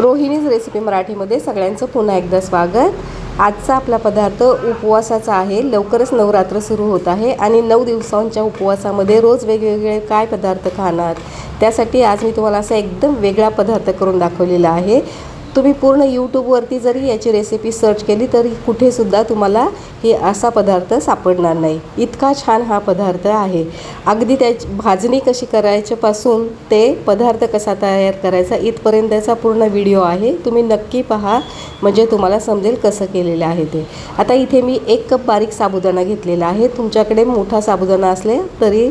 Rohini's recipe मराठीमध्ये सगळ्यांचं पुन्हा एकदा स्वागत. आजचा आपला पदार्थ उपवासाचा आहे. लवकरच नवरात्र सुरू होत आहे आणि नऊ दिवसांच्या उपवासामध्ये रोज वेगवेगळे काय पदार्थ खाणार? त्यासाठी आज मी तुम्हाला असा एकदम वेगळा पदार्थ करून दाखवलेला आहे. तुम्ही पूर्ण यूट्यूबवरती जरी याची रेसिपी सर्च केली तरी कुठेसुद्धा तुम्हाला हे असा पदार्थ सापडणार नाही. इतका छान हा पदार्थ आहे. अगदी त्याची भाजणी कशी करायच्यापासून ते पदार्थ कसा तयार करायचा इथपर्यंतचा पूर्ण व्हिडिओ आहे. तुम्ही नक्की पहा म्हणजे तुम्हाला समजेल कसं केलेलं आहे ते. आता इथे मी एक कप बारीक साबुदाणा घेतलेला आहे. तुमच्याकडे मोठा साबुदाणा असले तरी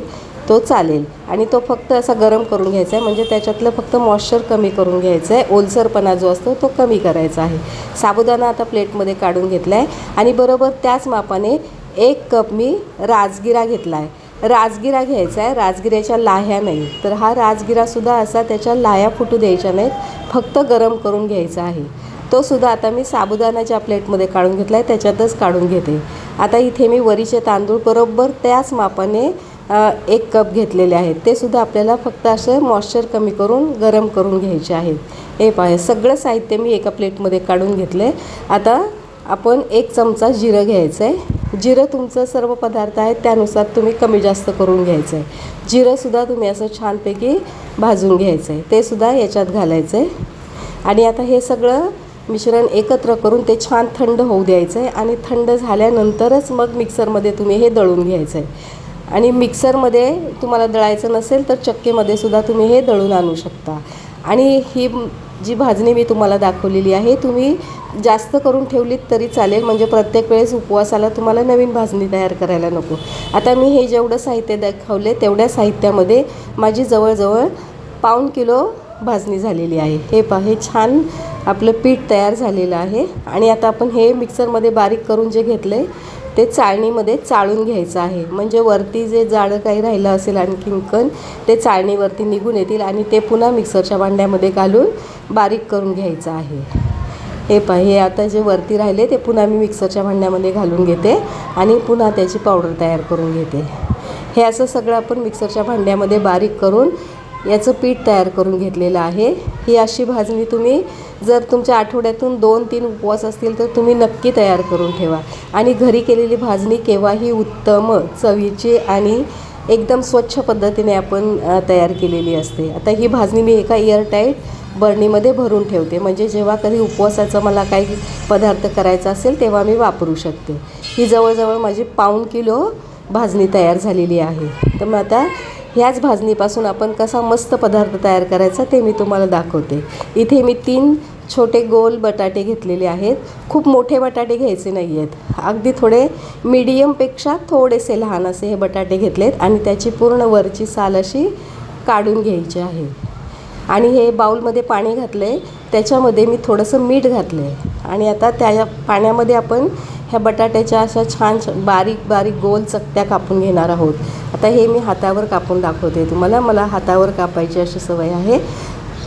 तो चालेल. आणि तो फक्त असा गरम करून घ्यायचा आहे म्हणजे त्याच्यातलं फक्त मॉइश्चर कमी करून घ्यायचं आहे ओलसरपणा जो असतो तो कमी करायचा आहे. साबुदाणा आता प्लेटमध्ये काढून घेतला आहे आणि बरोबर त्याच मापाने एक कप मी राजगिरा घेतला आहे राजगिरा घ्यायचा आहे राजगिऱ्याच्या लाह्या नाही. तर हा राजगिरासुद्धा असा त्याच्या लाह्या फुटू द्यायच्या नाहीत. फक्त गरम करून घ्यायचा आहे. तो सुद्धा आता मी साबुदाण्याच्या प्लेटमध्ये काढून घेतला आहे त्याच्यातच काढून घेते. आता इथे मी वरीचे तांदूळ बरोबर त्याच मापाने एक कप घेतलेले आहेत. ते सुद्धा आपल्याला फक्त असं मॉइश्चर कमी करून गरम करून घ्यायचे आहेत. हे पाहे सगळं साहित्य मी एका प्लेटमध्ये काढून घेतले. आता आपण एक चमचा जिरं घ्यायचं आहे. जिरं तुमचं सर्व पदार्थ आहेत त्यानुसार तुम्ही कमी जास्त करून घ्यायचं आहे. जिरंसुद्धा तुम्ही असं छानपैकी भाजून घ्यायचं आहे. ते सुद्धा याच्यात घालायचं आहे. आणि आता हे सगळं मिश्रण एकत्र करून ते छान थंड होऊ द्यायचं आहे. आणि थंड झाल्यानंतरच मग मिक्सरमध्ये तुम्ही हे दळून घ्यायचं आहे. आणि मिक्सरमध्ये तुम्हाला दळायचं नसेल तर चक्कीमध्ये सुद्धा तुम्ही हे दळून आणू शकता. आणि ही जी भाजणी मी तुम्हाला दाखवलेली आहे तुम्ही जास्त करून ठेवलीत तरी चालेल. म्हणजे प्रत्येक वेळेस उपवासाला तुम्हाला नवीन भाजणी तयार करायला नको. आता मी हे जेवढं साहित्य दाखवले तेवढ्या साहित्यामध्ये माझी जवळजवळ पाऊण किलो भाजणी झालेली आहे. हे पा हे छान आपलं पीठ तयार झालेलं आहे. आणि आता आपण हे मिक्सरमध्ये बारीक करून जे घेतलं आहे ते चाळणीमध्ये चाळून घ्यायचं आहे. म्हणजे वरती जे जाडं काही राहिलं असेल आणखीन कण ते चाळणीवरती निघून येतील आणि ते पुन्हा मिक्सरच्या भांड्यामध्ये घालून बारीक करून घ्यायचं आहे. हे पहा हे आता जे वरती राहिले ते पुन्हा मी मिक्सरच्या भांड्यामध्ये घालून घेते आणि पुन्हा त्याची पावडर तयार करून घेते. हे असं सगळं आपण मिक्सरच्या भांड्यामध्ये बारीक करून याचं पीठ तयार करून घेतलेलं आहे. ही अशी भाजणी तुम्ही जर तुमच्या आठवड्यातून दोन तीन उपवास असतील तर तुम्ही नक्की तयार करून ठेवा. आणि घरी केलेली भाजणी केव्हाही उत्तम चवीची आणि एकदम स्वच्छ पद्धतीने आपण तयार केलेली असते. आता ही भाजणी मी एका एअरटाईट बरणीमध्ये भरून ठेवते. म्हणजे जेव्हा कधी उपवासाचा मला काही पदार्थ करायचा असेल तेव्हा मी वापरू शकते. ही जवळजवळ माझी पाऊण किलो भाजणी तयार झालेली आहे. तर मग आता ह्याच भाजणीपासून आपण कसा मस्त पदार्थ तयार करायचा ते मी तुम्हाला दाखवते. इथे मी तीन छोटे गोल बटाटे घेतलेले आहेत. खूप मोठे बटाटे घ्यायचे नाही आहेत अगदी थोडे मीडियमपेक्षा थोडेसे लहान असे हे बटाटे घेतलेत आणि त्याची पूर्ण वरची साल अशी काढून घ्यायची आहे. आणि हे बाऊलमध्ये पाणी घातलं आहे त्याच्यामध्ये मी थोडंसं मीठ घातलं आहे आणि आता त्या पाण्यामध्ये आपण ह्या बटाट्याच्या अशा छान बारीक बारीक गोल चकत्या कापून घेणार आहोत. आता हे मी हातावर कापून दाखवते तुम्हाला. मला हातावर कापायची अशी सवय आहे.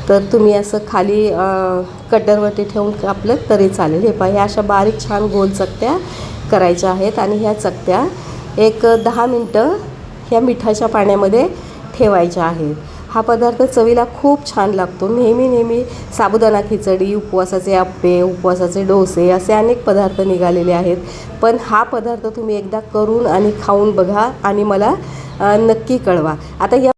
तर तुम्ही असं खाली कटरवरती ठेवून कापलं तरी चालेल. हे पहा ह्या अशा बारीक छान गोल चकत्या करायच्या आहेत आणि ह्या चकत्या एक दहा मिनटं ह्या मिठाच्या पाण्यामध्ये ठेवायच्या आहेत. हा पदार्थ चवीला खूप छान लागतो. नेहमी नेहमी साबुदाणा खिचडी उपवासाचे आप्पे उपवासाचे डोसे असे अनेक पदार्थ निघालेले आहेत. पण हा पदार्थ तुम्ही एकदा करून आणि खाऊन बघा आणि मला नक्की कळवा. आता या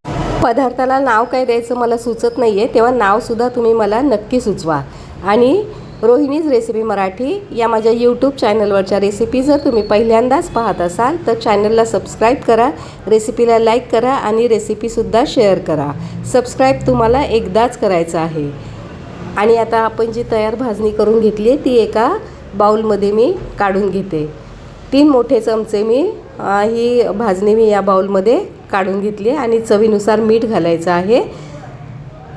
पदार्थाला नाव काय द्यायचं मला सुचत नाही आहे तेव्हा नावसुद्धा तुम्ही मला नक्की सुचवा. आणि रोहिणीज रेसिपी मराठी या माझ्या यूट्यूब चॅनलवरच्या रेसिपी जर तुम्ही पहिल्यांदाच पाहत असाल तर चॅनलला सबस्क्राईब करा रेसिपीला लाईक करा आणि रेसिपीसुद्धा शेअर करा. सबस्क्राईब तुम्हाला एकदाच करायचं आहे. आणि आता आपण जी तयार भाजणी करून घेतली आहे ती एका बाऊलमध्ये मी काढून घेते. तीन मोठे चमचे मी ही भाजणी मी या बाऊलमध्ये काढून घेतली आहे आणि चवीनुसार मीठ घालायचं आहे.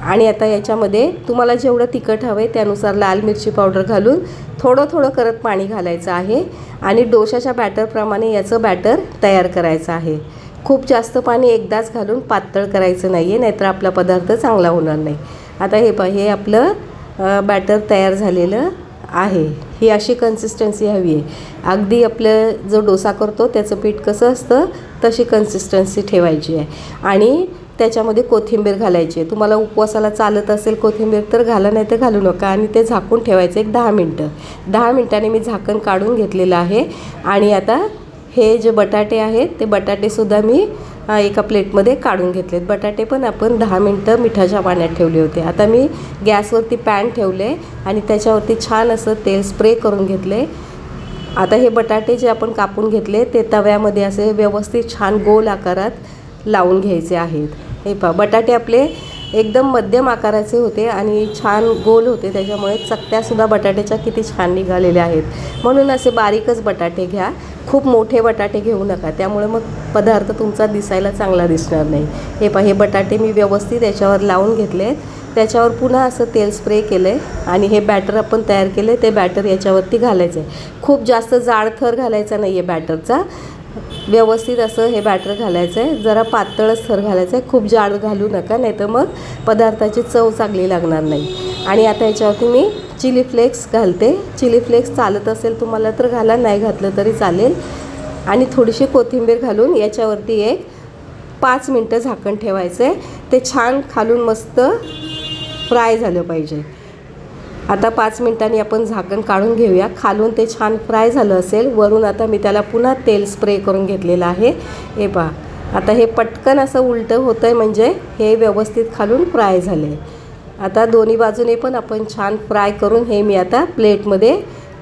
आणि आता याच्यामध्ये तुम्हाला जेवढं तिखट हवं आहे त्यानुसार लाल मिरची पावडर घालून थोडं थोडं करत पाणी घालायचं आहे. आणि डोशाच्या बॅटरप्रमाणे याचं बॅटर तयार करायचं आहे. खूप जास्त पाणी एकदाच घालून पातळ करायचं नाही आहे नाहीतर आपला पदार्थ चांगला होणार नाही. आता हे पा हे आपलं बॅटर तयार झालेलं आहे. ही अशी कन्सिस्टन्सी हवी आहे. अगदी आपलं जो डोसा करतो त्याचं पीठ कसं असतं तशी कन्सिस्टन्सी ठेवायची आहे. आणि त्याच्यामध्ये कोथिंबीर घालायची. आहे तुम्हाला उपवासाला चालत असेल कोथिंबीर तर घाला नाही तर घालू नका. आणि ते झाकून ठेवायचं एक दहा मिनटं. दहा मिनटांनी मी झाकण काढून घेतलेलं आहे. आणि आता हे जे बटाटे आहेत ते बटाटेसुद्धा मी एका प्लेटमध्ये काढून घेतलेत. बटाटे पण आपण दहा मिनटं मिठाच्या पाण्यात ठेवले होते. आता मी गॅसवरती पॅन ठेवले आणि त्याच्यावरती छान असं तेल स्प्रे करून घेतले. आता हे बटाटे जे आपण कापून घेतले ते तव्यामध्ये असे व्यवस्थित छान गोल आकारात लावून घ्यायचे आहेत. हे पहा बटाटे आपले एकदम मध्यम आकाराचे होते आणि छान गोल होते त्याच्यामुळे चकत्यासुद्धा बटाट्याच्या किती छान निघालेल्या आहेत. म्हणून असे बारीकच बटाटे घ्या. खूप मोठे बटाटे घेऊ नका त्यामुळे मग पदार्थ तुमचा दिसायला चांगला दिसणार नाही. हे पहा हे बटाटे मी व्यवस्थित याच्यावर लावून घेतले त्याच्यावर पुन्हा असं तेल स्प्रे केलं आहे आणि हे बॅटर आपण तयार केले ते बॅटर याच्यावरती घालायचं आहे खूप जास्त जाड थर घालायचा नाही आहे बॅटरचा. व्यवस्थित असं हे बॅटर घालायचं आहे. जरा पातळच थर घालायचं आहे. खूप जाड घालू नका नाही तर मग पदार्थाची चव चांगली लागणार नाही. आणि आता याच्यावरती मी चिली फ्लेक्स घालते. चिली फ्लेक्स चालत असेल तुम्हाला तर घाला नाही घातलं तरी चालेल. आणि थोडीशी कोथिंबीर घालून याच्यावरती एक पाच मिनटं झाकण ठेवायचं आहे. ते छान खालून मस्त फ्राय झालं पाहिजे. आता पाच मिनिटांनी आपण झाकण काढून घेऊया. खालून ते छान फ्राय झालं असेल. वरून आता मी त्याला पुन्हा तेल स्प्रे करून घेतलेलं आहे. हे पहा. आता हे पटकन असं उलटं होतं आहे म्हणजे हे व्यवस्थित खालून फ्राय झाले आता दोन्ही बाजूने पण आपण छान फ्राय करून हे मी आता प्लेटमध्ये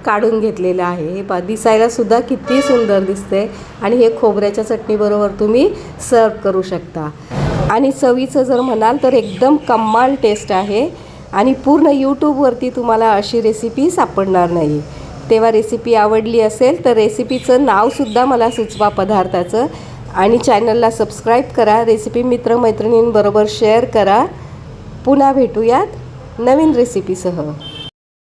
काढून घेतलेलं आहे. हे पहा दिसायलासुद्धा किती सुंदर दिसते आणि हे खोबऱ्याच्या चटणीबरोबर तुम्ही सर्व करू शकता. आणि चवीचं जर म्हणाल तर एकदम कमाल टेस्ट आहे. आणि पूर्ण यूट्यूबवरती तुम्हाला अशी रेसिपी सापडणार नाही. तेव्हा रेसिपी आवडली असेल तर रेसिपीचं नावसुद्धा मला सुचवा पदार्थाचं आणि चॅनलला सबस्क्राईब करा. रेसिपी मित्रमैत्रिणींबरोबर शेअर करा. पुन्हा भेटूयात नवीन रेसिपीसह